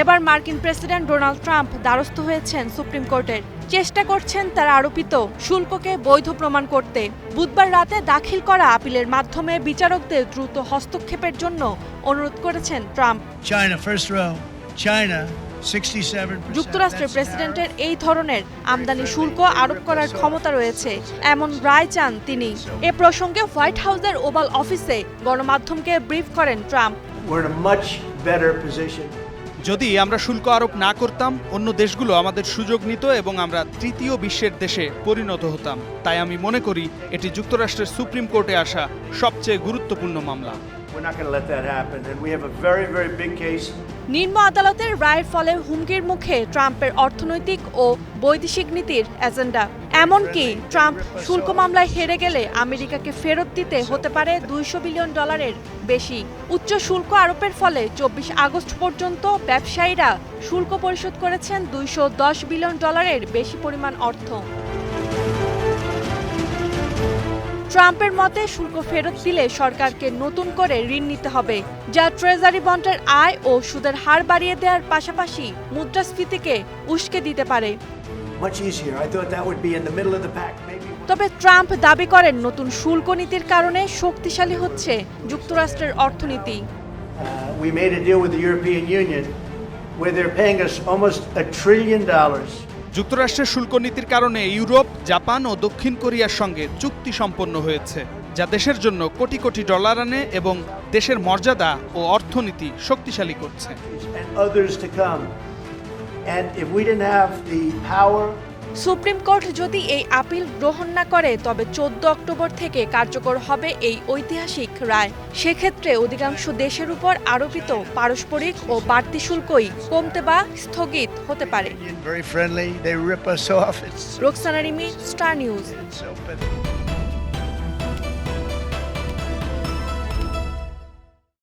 এবার মার্কিন president Donald Trump দ্বারস্থ হয়েছেন সুপ্রিম কোর্টের। চেষ্টা করছেন তার আরোপিত শুল্ককে বৈধ প্রমাণ করতে। বুধবার রাতে দাখিল করা আপিলের মাধ্যমে বিচারকদের দ্রুত হস্তক্ষেপের জন্য অনুরোধ করেছেন Trump. China, first row. China, 67%. যুক্তরাষ্ট্রের প্রেসিডেন্টের এই ধরনের আমদানি শুল্ক আরোপ করার ক্ষমতা রয়েছে এমন রায় চান তিনি। এ প্রসঙ্গে হোয়াইট হাউসের ওভাল অফিসে গণমাধ্যমকে ব্রিফ করেন ট্রাম্প। যদি আমরা শুল্ক আরোপ না করতাম অন্য দেশগুলো আমাদের সুযোগ নিত এবং আমরা তৃতীয় বিশ্বের দেশে পরিণত হতাম তাই আমি মনে করি এটি যুক্তরাষ্ট্রের সুপ্রিম কোর্টে আসা সবচেয়ে গুরুত্বপূর্ণ মামলা We're not going to let that happen. And we have a very, very big case. নিম্ন আদালতের রায়ের ফলে হুমকির মুখে ট্রাম্পের অর্থনৈতিক ও বৈদেশিক নীতির এজেন্ডা। এমনকি ট্রাম্প শুল্ক মামলায় হেরে গেলে আমেরিকাকে ফেরত দিতে হতে পারে দুইশো বিলিয়ন ডলারের বেশি। উচ্চ শুল্ক আরোপের ফলে চব্বিশ আগস্ট পর্যন্ত ব্যবসায়ীরা শুল্ক পরিশোধ করেছেন দুইশো দশ বিলিয়ন ডলারের বেশি পরিমাণ অর্থ। ট্রাম্পের মতে শুল্ক ফেরত দিলে সরকারকে নতুন করে ঋণ নিতে হবে যা ট্রেজারি বন্ডের আয় ও সুদের হার বাড়িয়ে দেওয়ার পাশাপাশি মুদ্রাস্ফীতিকে উস্কে দিতে পারে। তবে ট্রাম্প দাবি করেন নতুন শুল্ক নীতির কারণে শক্তিশালী হচ্ছে যুক্তরাষ্ট্রের অর্থনীতি। Where they're paying us almost a trillion dollars যুক্তরাষ্ট্রের শুল্ক নীতির কারণে ইউরোপ, জাপান ও দক্ষিণ কোরিয়ার সঙ্গে চুক্তি সম্পন্ন হয়েছে, যা দেশের জন্য কোটি কোটি ডলার আনে এবং দেশের মর্যাদা ও অর্থনীতি শক্তিশালী করছে। সুপ্রিম কোর্ট যদি এই আপিল গ্রহণ না করে তবে চোদ্দ অক্টোবর থেকে কার্যকর হবে এই ঐতিহাসিক রায়। সেক্ষেত্রে অধিকাংশ দেশের উপর আরোপিত পারস্পরিক ও বাড়তি শুল্কই কমতে বা স্থগিত হতে পারে। Roksana Rimi Star News.